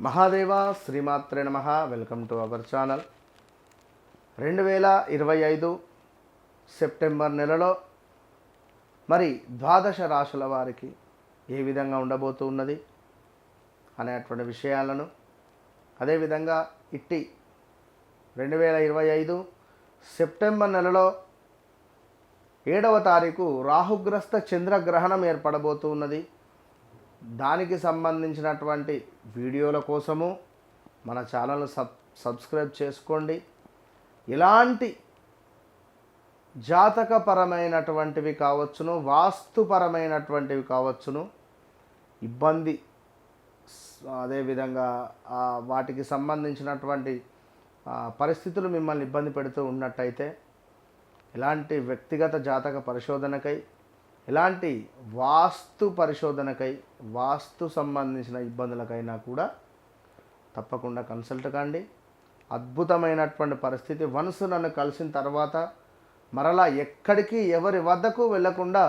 మహాదేవ శ్రీమాత్రే నమ. Welcome to our channel. రెండు వేల ఇరవై ఐదు సెప్టెంబర్ నెలలో మరి ద్వాదశ రాశుల వారికి ఏ విధంగా ఉండబోతూ ఉన్నది అనేటువంటి విషయాలను అదేవిధంగా ఇట్టి రెండు వేల ఇరవై ఐదు సెప్టెంబర్ నెలలో ఏడవ తారీఖు రాహుగ్రస్త చంద్రగ్రహణం ఏర్పడబోతున్నది దానికి సంబంధించినటువంటి వీడియోల కోసము మన ఛానల్ సబ్ సబ్స్క్రైబ్ చేసుకోండి. ఇలాంటి జాతకపరమైనటువంటివి కావచ్చును వాస్తుపరమైనటువంటివి కావచ్చును. ఇబ్బంది అదేవిధంగా వాటికి సంబంధించినటువంటి పరిస్థితులు మిమ్మల్ని ఇబ్బంది పెడుతూ ఉన్నట్టయితే ఎలాంటి వ్యక్తిగత జాతక పరిశోధనకై ఎలాంటి వాస్తు పరిశోధనకై వాస్తు సంబంధించిన ఇబ్బందులకైనా కూడా తప్పకుండా కన్సల్ట్ కండి. అద్భుతమైనటువంటి పరిస్థితి. వన్స్ నన్ను కలిసిన తర్వాత మరలా ఎక్కడికి ఎవరి వద్దకు వెళ్ళకుండా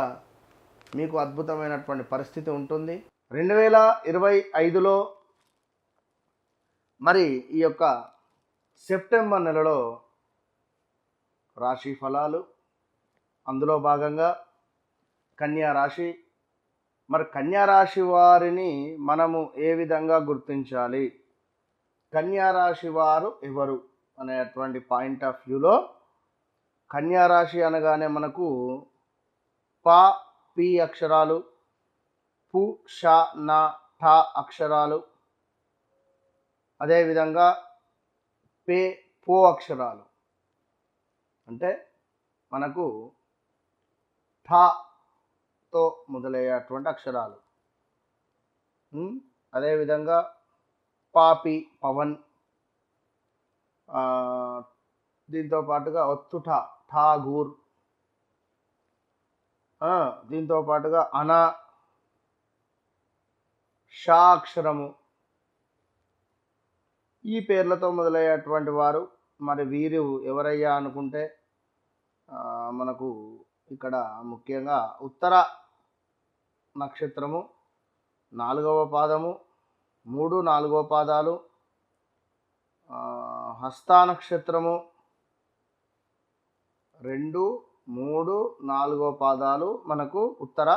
మీకు అద్భుతమైనటువంటి పరిస్థితి ఉంటుంది. రెండు వేల ఇరవై ఐదులో మరి ఈ యొక్క సెప్టెంబర్ నెలలో రాశి ఫలాలు అందులో భాగంగా కన్యా రాశి. మరి కన్యా రాశి వారిని మనము ఏ విధంగా గుర్తించాలి? కన్యా రాశి వారు ఎవరు? అనేటువంటి పాయింట్ ఆఫ్ వ్యూలో కన్యా రాశి అనగానే మనకు పా పి అక్షరాలు పు ష నా ఠ అక్షరాలు. అదేవిధంగా పే పో అక్షరాలు. అంటే మనకు తో మొదలయ్యేటువంటి అక్షరాలు. అదేవిధంగా పాపి పవన్ దీంతో పాటుగా ఒత్తుట ఠాగూర్ దీంతో పాటుగా అనా షా అక్షరము ఈ పేర్లతో మొదలయ్యేటువంటి వారు మరి వీరు ఎవరయ్యా అనుకుంటే మనకు ఇక్కడ ముఖ్యంగా ఉత్తర నక్షత్రము నాలుగవ పాదము మూడు నాలుగవ పాదాలు హస్తా నక్షత్రము రెండు మూడు నాలుగో పాదాలు మనకు ఉత్తర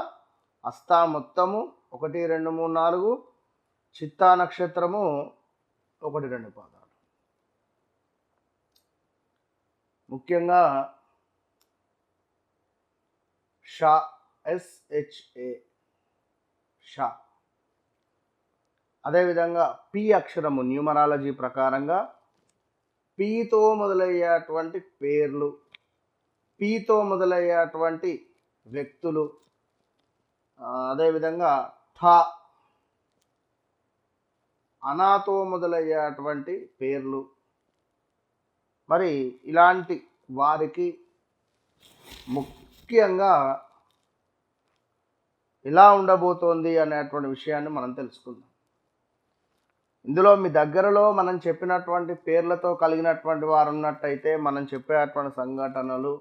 హస్తా మొత్తము ఒకటి రెండు మూడు నాలుగు చిత్తా నక్షత్రము ఒకటి రెండు పాదాలు. ముఖ్యంగా షా ఎస్హెచ్ఏ షా. అదేవిధంగా పి అక్షరము న్యూమరాలజీ ప్రకారంగా పీతో మొదలయ్యేటువంటి పేర్లు పీతో మొదలయ్యేటువంటి వ్యక్తులు అదేవిధంగా ఠ. అనాతో మొదలయ్యేటువంటి పేర్లు. మరి ఇలాంటి వారికి ముక్ ముఖ్యంగా ఎలా ఉండబోతోంది అనేటువంటి విషయాన్ని మనం తెలుసుకుందాం. ఇందులో మీ దగ్గరలో మనం చెప్పినటువంటి పేర్లతో కలిగినటువంటి వారు ఉన్నట్టయితే మనం చెప్పేటువంటి సంఘటనలు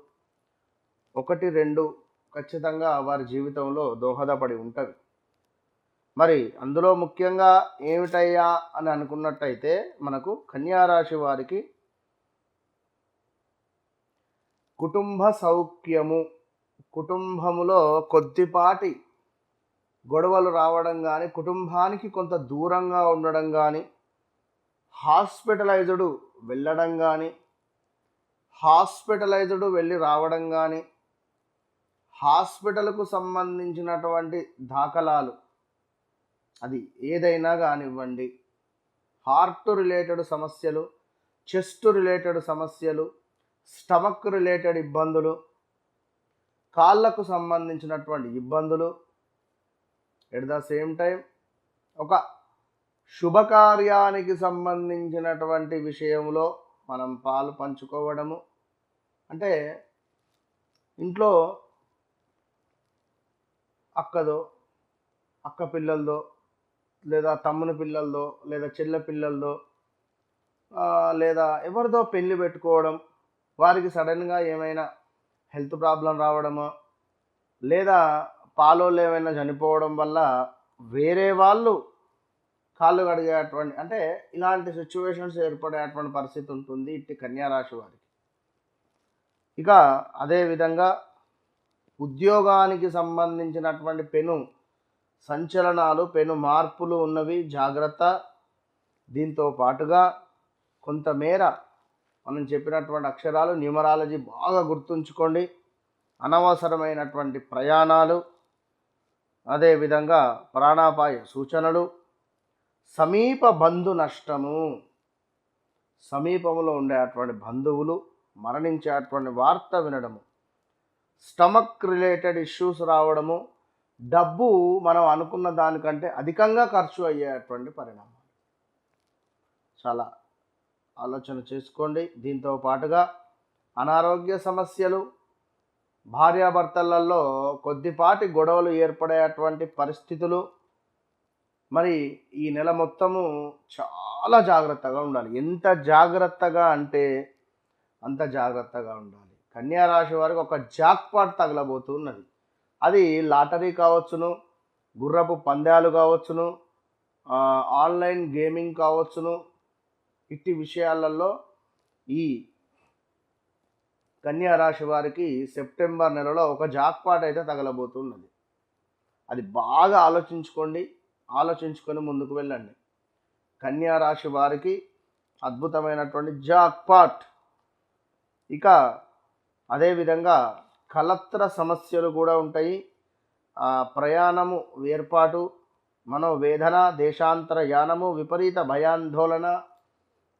ఒకటి రెండు ఖచ్చితంగా వారి జీవితంలో దోహదపడి ఉంటవి. మరి అందులో ముఖ్యంగా ఏమిటయ్యా అని అనుకున్నట్టయితే మనకు కన్యారాశి వారికి కుటుంబ సౌఖ్యము కుటుంబములో కొద్దిపాటి గొడవలు రావడం కానీ కుటుంబానికి కొంత దూరంగా ఉండడం కానీ హాస్పిటలైజ్డ్ వెళ్ళడం కానీ హాస్పిటలైజ్డ్ వెళ్ళి రావడం కానీ హాస్పిటల్కు సంబంధించినటువంటి దాఖలాలు అది ఏదైనా కానివ్వండి హార్ట్ రిలేటెడ్ సమస్యలు చెస్ట్ రిలేటెడ్ సమస్యలు స్టమక్ రిలేటెడ్ ఇబ్బందులు కాళ్ళకు సంబంధించినటువంటి ఇబ్బందులు. ఎట్ ద సేమ్ టైం ఒక శుభకార్యానికి సంబంధించినటువంటి విషయంలో మనం పాలు పంచుకోవడము. అంటే ఇంట్లో అక్కదో అక్క పిల్లలదో లేదా తమ్ముని పిల్లలదో లేదా చెల్ల పిల్లలదో లేదా ఎవరిదో పెళ్ళి పెట్టుకోవడం వారికి సడన్గా ఏమైనా హెల్త్ ప్రాబ్లం రావడము లేదా పాలోళ్ళు ఏమైనా చనిపోవడం వల్ల వేరే వాళ్ళు కాళ్ళు కడిగేటువంటి అంటే ఇలాంటి సిచ్యువేషన్స్ ఏర్పడేటువంటి పరిస్థితి ఉంటుంది ఇట్టి కన్యారాశి వారికి. ఇక అదేవిధంగా ఉద్యోగానికి సంబంధించినటువంటి పెను సంచలనాలు పెను మార్పులు ఉన్నవి జాగ్రత్త. దీంతో పాటుగా కొంతమేర మనం చెప్పినటువంటి అక్షరాలు న్యూమరాలజీ బాగా గుర్తుంచుకోండి. అనవసరమైనటువంటి ప్రయాణాలు అదేవిధంగా ప్రాణాపాయ సూచనలు సమీప బంధు నష్టము సమీపంలో ఉండేటువంటి బంధువులు మరణించేటువంటి వార్త వినడము స్టమక్ రిలేటెడ్ ఇష్యూస్ రావడము డబ్బు మనం అనుకున్న దానికంటే అధికంగా ఖర్చు అయ్యేటువంటి పరిణామాలు. చాలా ఆలోచన చేసుకోండి. దీంతో పాటుగా అనారోగ్య సమస్యలు భార్యాభర్తలలో కొద్దిపాటి గొడవలు ఏర్పడేటువంటి పరిస్థితులు. మరి ఈ నెల మొత్తము చాలా జాగ్రత్తగా ఉండాలి. ఎంత జాగ్రత్తగా అంటే అంత జాగ్రత్తగా ఉండాలి. కన్యా రాశి వారికి ఒక జాక్పాట్ తగలబోతున్నది అది లాటరీ కావచ్చును గుర్రపు పందాలు కావచ్చును ఆన్లైన్ గేమింగ్ కావచ్చును ఇట్టి విషయాలలో ఈ కన్యా రాశి వారికి సెప్టెంబర్ నెలలో ఒక జాక్పాట్ అయితే తగలబోతున్నది. అది బాగా ఆలోచించుకోండి ఆలోచించుకొని ముందుకు వెళ్ళండి. కన్యా రాశి వారికి అద్భుతమైనటువంటి జాక్పాట్. ఇక అదేవిధంగా కలత్ర సమస్యలు కూడా ఉంటాయి. ప్రయాణము ఏర్పాటు మనోవేదన దేశాంతర యానము విపరీత భయాందోళన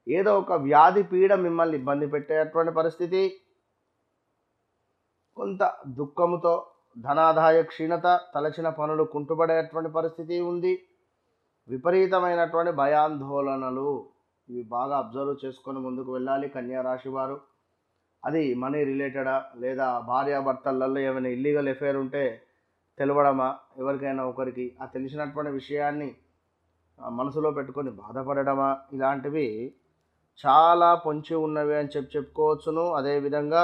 ఏదో ఒక వ్యాధి పీడ మిమ్మల్ని ఇబ్బంది పెట్టేటువంటి పరిస్థితి. కొంత దుఃఖముతో ధనాదాయ క్షీణత తలచిన పనులు కుంటుపడేటువంటి పరిస్థితి ఉంది. విపరీతమైనటువంటి భయాందోళనలు ఇవి బాగా అబ్జర్వ్ చేసుకొని ముందుకు వెళ్ళాలి కన్యా రాశి వారు. అది మనీ రిలేటెడా లేదా భార్యాభర్తలలో ఏమైనా ఇల్లీగల్ ఎఫైర్ ఉంటే తెలవడమా? ఎవరికైనా ఒకరికి ఆ తెలిసినటువంటి విషయాన్ని మనసులో పెట్టుకొని బాధపడడమా? ఇలాంటివి చాలా పొంచి ఉన్నవి అని చెప్పి చెప్పుకోవచ్చును. అదేవిధంగా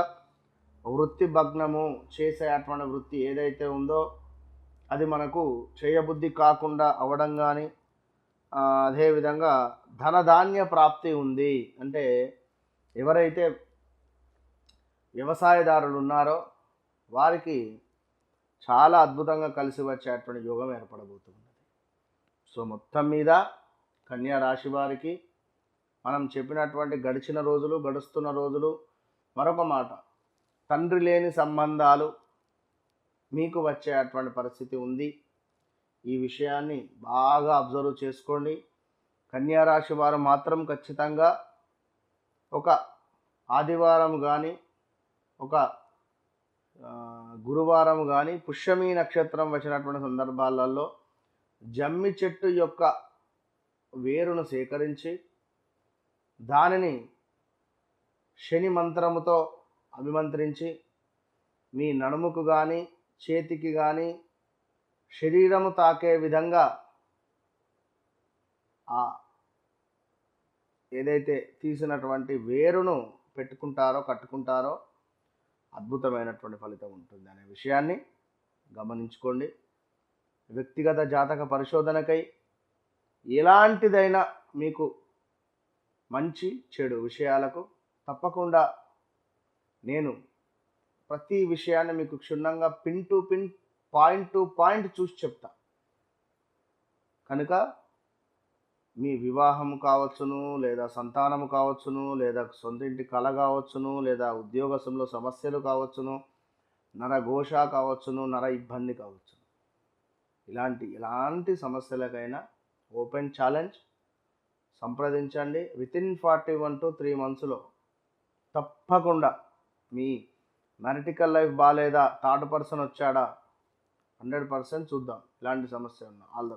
వృత్తి భగ్నము చేసే అటువంటి వృత్తి ఏదైతే ఉందో అది మనకు చేయబుద్ధి కాకుండా అవడం కానీ అదేవిధంగా ధనధాన్య ప్రాప్తి ఉంది. అంటే ఎవరైతే వ్యవసాయదారులు ఉన్నారో వారికి చాలా అద్భుతంగా కలిసి వచ్చేటువంటి యోగం ఏర్పడబోతుంది సో మొత్తం మీద కన్యా రాశి వారికి మనం చెప్పినటువంటి గడిచిన రోజులు గడుస్తున్న రోజులు మరొక మాట. తండ్రి లేని సంబంధాలు మీకు వచ్చేటువంటి పరిస్థితి ఉంది. ఈ విషయాన్ని బాగా అబ్జర్వ్ చేసుకోండి. కన్యా రాశి వారు మాత్రం ఖచ్చితంగా ఒక ఆదివారం కానీ ఒక గురువారం కానీ పుష్యమి నక్షత్రం వచ్చినటువంటి సందర్భాలలో జమ్మి చెట్టు యొక్క వేరును సేకరించి దానిని శని మంత్రముతో అభిమంత్రించి మీ నడుముకు కానీ చేతికి కానీ శరీరము తాకే విధంగా ఆ ఏదైతే తీసినటువంటి వేరును పెట్టుకుంటారో కట్టుకుంటారో అద్భుతమైనటువంటి ఫలితం ఉంటుంది అనే విషయాన్ని గమనించుకోండి. వ్యక్తిగత జాతక పరిశోధనకై ఎలాంటిదైనా మీకు మంచి చెడు విషయాలకు తప్పకుండా నేను ప్రతి విషయాన్ని మీకు క్షుణ్ణంగా pin to pin point to point చూసి చెప్తా. కనుక మీ వివాహం కావచ్చును లేదా సంతానము కావచ్చును లేదా సొంత ఇంటి కళ కావచ్చును లేదా ఉద్యోగంలో సమస్యలు కావచ్చును నరఘోష కావచ్చును నర ఇబ్బంది కావచ్చును. ఇలాంటి ఎలాంటి సమస్యలకైనా ఓపెన్ ఛాలెంజ్ సంప్రదించండి. With in forty one two three మంత్స్లో తప్పకుండా మీ మ్యారిటికల్ లైఫ్ బాగాలేదా థర్డ్ పర్సన్ వచ్చాడా? హండ్రెడ్ పర్సెంట్ చూద్దాం. ఇలాంటి సమస్య ఉన్నా. All the